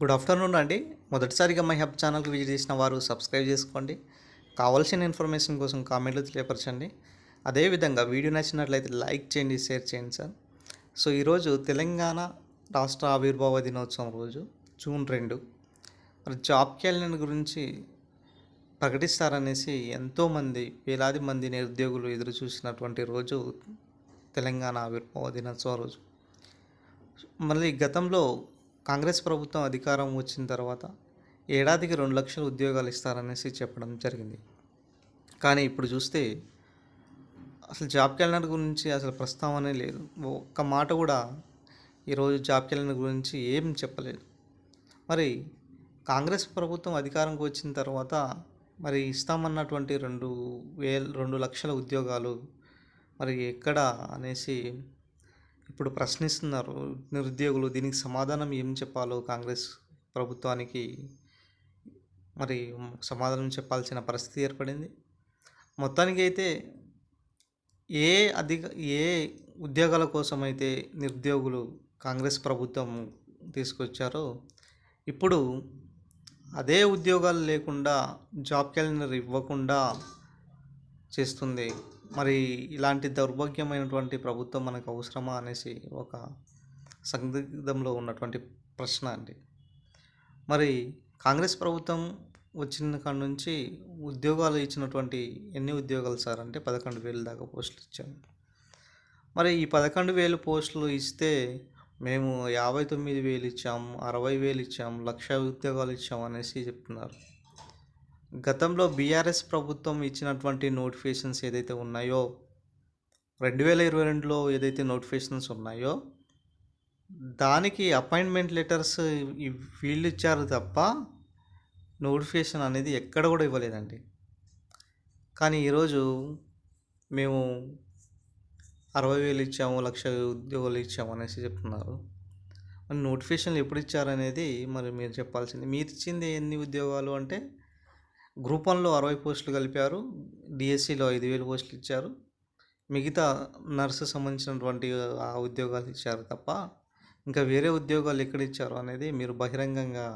Good afternoon అండి. మొదటిసారిగా my hub ఛానల్కి విజిట్ చేసిన వారు సబ్స్క్రైబ్ చేసుకోండి. కావాల్సిన ఇన్ఫర్మేషన్ కోసం కామెంట్లు తెలియపరచండి. అదేవిధంగా వీడియో నచ్చినట్లయితే లైక్ చేయండి షేర్ చేయండి సార్. సో ఈరోజు తెలంగాణ రాష్ట్ర ఆవిర్భావ దినోత్సవం రోజు జూన్ రెండు. మరి జాబ్ క్యాలెండర్ గురించి ప్రకటిస్తారనేసి ఎంతోమంది వేలాది మంది నిరుద్యోగులు ఎదురు చూసినటువంటి రోజు తెలంగాణ ఆవిర్భావ దినోత్సవం రోజు. మళ్ళీ గతంలో కాంగ్రెస్ ప్రభుత్వం అధికారం వచ్చిన తర్వాత ఏడాదికి రెండు లక్షల ఉద్యోగాలు ఇస్తారనేసి చెప్పడం జరిగింది. కానీ ఇప్పుడు చూస్తే అసలు జాబ్ క్యాలెండర్ గురించి అసలు ప్రస్తావనే లేదు. ఒక్క మాట కూడా ఈరోజు జాబ్ క్యాలెండర్ గురించి ఏం చెప్పలేదు. మరి కాంగ్రెస్ ప్రభుత్వం అధికారంకి వచ్చిన తర్వాత మరి ఇస్తామన్నటువంటి రెండు వేల రెండు లక్షల ఉద్యోగాలు మరి ఎక్కడ అనేసి ఇప్పుడు ప్రశ్నిస్తున్నారు నిరుద్యోగులు దీనికి సమాధానం ఏం చెప్పాలో కాంగ్రెస్ ప్రభుత్వానికి? మరి సమాధానం చెప్పాల్సిన పరిస్థితి ఏర్పడింది. మొత్తానికి అయితే ఏ అధిక ఏ ఉద్యోగాల కోసం అయితే నిరుద్యోగులు కాంగ్రెస్ ప్రభుత్వం తీసుకొచ్చారో ఇప్పుడు అదే ఉద్యోగాలు లేకుండా జాబ్ క్యాలెండర్ ఇవ్వకుండా చేస్తుంది మరి ఇలాంటి దౌర్భాగ్యమైనటువంటి ప్రభుత్వం మనకు అవసరమా అనేసి ఒక సందిగ్ధంలో ఉన్నటువంటి ప్రశ్న అండి. మరి కాంగ్రెస్ ప్రభుత్వం వచ్చిన కాడ నుంచి ఉద్యోగాలు ఇచ్చినటువంటి ఎన్ని ఉద్యోగాలు సార్? అంటే పదకొండు వేలు దాకా పోస్టులు ఇచ్చాము మరి ఈ పదకొండు వేలు పోస్టులు ఇస్తే మేము యాభై తొమ్మిది వేలు ఇచ్చాము అరవై వేలు ఇచ్చాము లక్ష ఉద్యోగాలు ఇచ్చాము అనేసి చెప్తున్నారు. గతంలో బీఆర్ఎస్ ప్రభుత్వం ఇచ్చినటువంటి నోటిఫికేషన్స్ ఏదైతే ఉన్నాయో రెండు వేల ఇరవై రెండులో ఏదైతే నోటిఫికేషన్స్ ఉన్నాయో దానికి అపాయింట్మెంట్ లెటర్స్ వీళ్ళు ఇచ్చారు తప్ప నోటిఫికేషన్ అనేది ఎక్కడ కూడా ఇవ్వలేదండి. కానీ ఈరోజు మేము అరవై వేలు ఇచ్చాము లక్ష ఉద్యోగాలు ఇచ్చాము అనేసి చెప్తున్నారు. మరి నోటిఫికేషన్లు ఎప్పుడు ఇచ్చారనేది మరి మీరు చెప్పాల్సింది. మీరు ఇచ్చింది ఎన్ని ఉద్యోగాలు అంటే గ్రూప్ వన్లో అరవై పోస్టులు కలిపారు. డిఎస్సిలో ఐదు వేలు పోస్టులు ఇచ్చారు. మిగతా నర్సు సంబంధించినటువంటి ఆ ఉద్యోగాలు ఇచ్చారు తప్ప ఇంకా వేరే ఉద్యోగాలు ఎక్కడ ఇచ్చారు అనేది మీరు బహిరంగంగా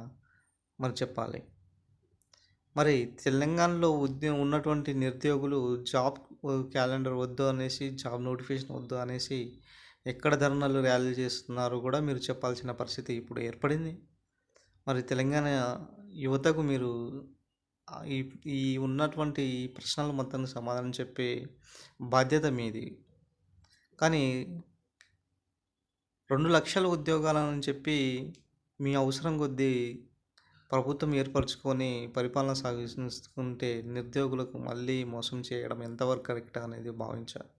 మరి చెప్పాలి. మరి తెలంగాణలో ఉద్యోగం ఉన్నటువంటి నిరుద్యోగులు జాబ్ క్యాలెండర్ వద్దు అనేసి జాబ్ నోటిఫికేషన్ వద్దు అనేసి ఎక్కడ ధర్నాలు ర్యాలీ చేస్తున్నారు కూడా మీరు చెప్పాల్సిన పరిస్థితి ఇప్పుడు ఏర్పడింది. మరి తెలంగాణ యువతకు మీరు ఈ ఈ ఉన్నటువంటి ప్రశ్నలు మొత్తం సమాధానం చెప్పే బాధ్యత మీది. కానీ రెండు లక్షల ఉద్యోగాలని చెప్పి మీ అవసరం కొద్దీ ప్రభుత్వం ఏర్పరచుకొని పరిపాలన సాగిస్తుంటే నిరుద్యోగులకు మళ్ళీ మోసం చేయడం ఎంతవరకు కరెక్ట్ అనేది భావించాలి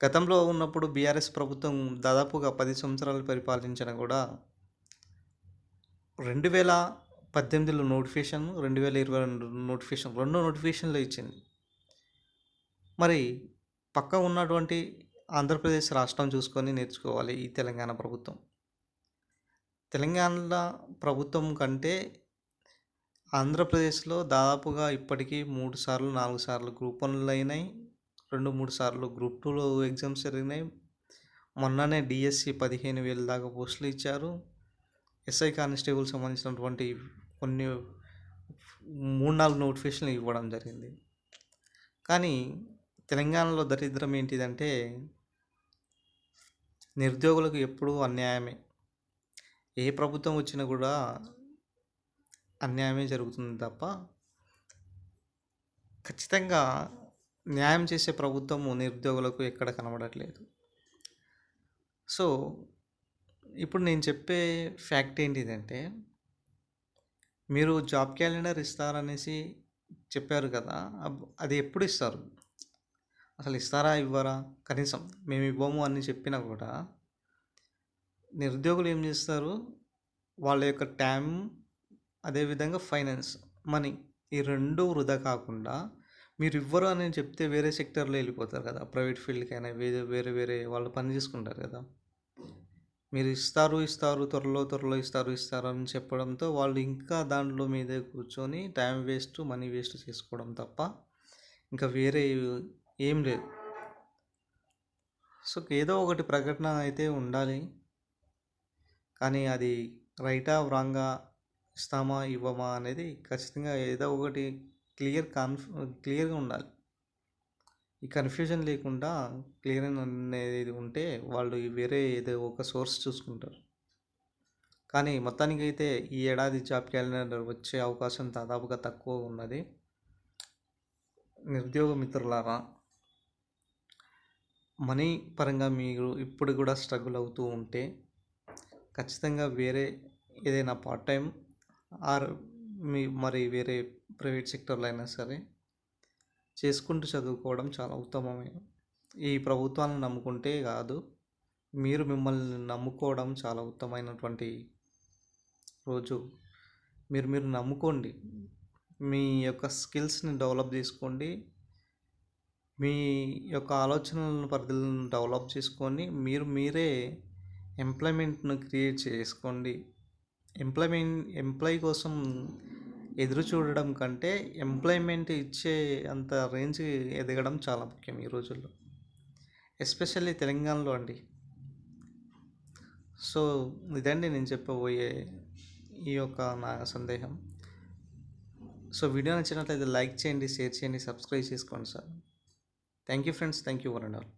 గతంలో ఉన్నప్పుడు బీఆర్ఎస్ ప్రభుత్వం దాదాపుగా పది సంవత్సరాలు పరిపాలించిన కూడా రెండు వేల పద్దెనిమిదిలో నోటిఫికేషన్ రెండు వేల ఇరవై రెండు నోటిఫికేషన్ రెండు నోటిఫికేషన్లో ఇచ్చింది. మరి పక్క ఉన్నటువంటి ఆంధ్రప్రదేశ్ రాష్ట్రం చూసుకొని నేర్చుకోవాలి ఈ తెలంగాణ ప్రభుత్వం. తెలంగాణ ప్రభుత్వం కంటే ఆంధ్రప్రదేశ్లో దాదాపుగా ఇప్పటికీ మూడు సార్లు నాలుగు సార్లు గ్రూప్ వన్లు అయినాయి. రెండు మూడు సార్లు గ్రూప్ టూలో ఎగ్జామ్స్ జరిగినాయి. మొన్ననే డిఎస్సి పదిహేను వేల దాకా పోస్టులు ఇచ్చారు. ఎస్ఐ కానిస్టేబుల్ సంబంధించినటువంటి కొన్ని మూడు నాలుగు నోటిఫికేషన్లు ఇవ్వడం జరిగింది. కానీ తెలంగాణలో దరిద్రం ఏంటిదంటే నిరుద్యోగులకు ఎప్పుడూ అన్యాయమే. ఏ ప్రభుత్వం వచ్చినా కూడా అన్యాయమే జరుగుతుంది తప్ప ఖచ్చితంగా న్యాయం చేసే ప్రభుత్వము నిరుద్యోగులకు ఎక్కడ కనబడట్లేదు. సో ఇప్పుడు నేను చెప్పే ఫ్యాక్ట్ ఏంటిదంటే మీరు జాబ్ క్యాలెండర్ ఇస్తారనేసి చెప్పారు కదా అది ఎప్పుడు ఇస్తారు? అసలు ఇస్తారా ఇవ్వరా? కనీసం మేము ఇవ్వము అని చెప్పినా కూడా నిరుద్యోగులు ఏం చేస్తారు? వాళ్ళ యొక్క టైం అదేవిధంగా ఫైనాన్స్ మనీ ఈ రెండు వృధా కాకుండా మీరు ఇవ్వరు అని చెప్తే వేరే సెక్టర్లో వెళ్ళిపోతారు కదా ప్రైవేట్ ఫీల్డ్కైనా వేరే వేరే వేరే వాళ్ళు పని చేసుకుంటారు కదా. మీరు ఇస్తారు ఇస్తారు త్వరలో త్వరలో ఇస్తారు ఇస్తారు అని చెప్పడంతో వాళ్ళు ఇంకా దాంట్లో మీదే కూర్చొని టైం వేస్ట్ మనీ వేస్ట్ చేసుకోవడం తప్ప ఇంకా వేరే ఏం లేదు. సో ఏదో ఒకటి ప్రకటన అయితే ఉండాలి. కానీ అది రైటా రాంగా ఇస్తామా ఇవ్వమా అనేది ఖచ్చితంగా ఏదో ఒకటి క్లియర్ కాన్ఫ్ క్లియర్గా ఉండాలి. ఈ కన్ఫ్యూజన్ లేకుండా క్లియర్ అనేది ఉంటే వాళ్ళు వేరే ఏదో ఒక సోర్స్ చూసుకుంటారు. కానీ మొత్తానికైతే ఈ ఏడాది జాబ్ క్యాలెండర్ వచ్చే అవకాశం దాదాపుగా తక్కువ ఉన్నది. నిరుద్యోగ మిత్రులారా మనీ పరంగా మీరు ఇప్పుడు కూడా స్ట్రగుల్ అవుతూ ఉంటే ఖచ్చితంగా వేరే ఏదైనా పార్ట్ టైం ఆర్ మీ మరి వేరే ప్రైవేట్ సెక్టర్లో అయినా సరే చేసుకుంటూ చదువుకోవడం చాలా ఉత్తమమే. ఈ ప్రభుత్వాలను నమ్ముకుంటే కాదు మీరు మిమ్మల్ని నమ్ముకోవడం చాలా ఉత్తమైనటువంటి రోజు. మీరు మీరు నమ్ముకోండి. మీ యొక్క స్కిల్స్ని డెవలప్ చేసుకోండి. మీ యొక్క ఆలోచనలను పరిధులను డెవలప్ చేసుకొని మీరు మీరే ఎంప్లాయ్మెంట్ను క్రియేట్ చేసుకోండి. ఎంప్లాయ్మెంట్ ఎంప్లాయ్ కోసం ఎదురు చూడడం కంటే ఎంప్లాయ్మెంట్ ఇచ్చే అంత రేంజ్ ఎదగడం చాలా ముఖ్యం ఈ రోజుల్లో. ఎస్పెషల్లీ తెలంగాణలో అండి. సో ఇదండి నేను చెప్పబోయే ఈ యొక్క నా సందేహం. సో వీడియో నచ్చినట్లయితే లైక్ చేయండి షేర్ చేయండి సబ్స్క్రైబ్ చేసుకోండి sir. Thank you friends thank you one and all.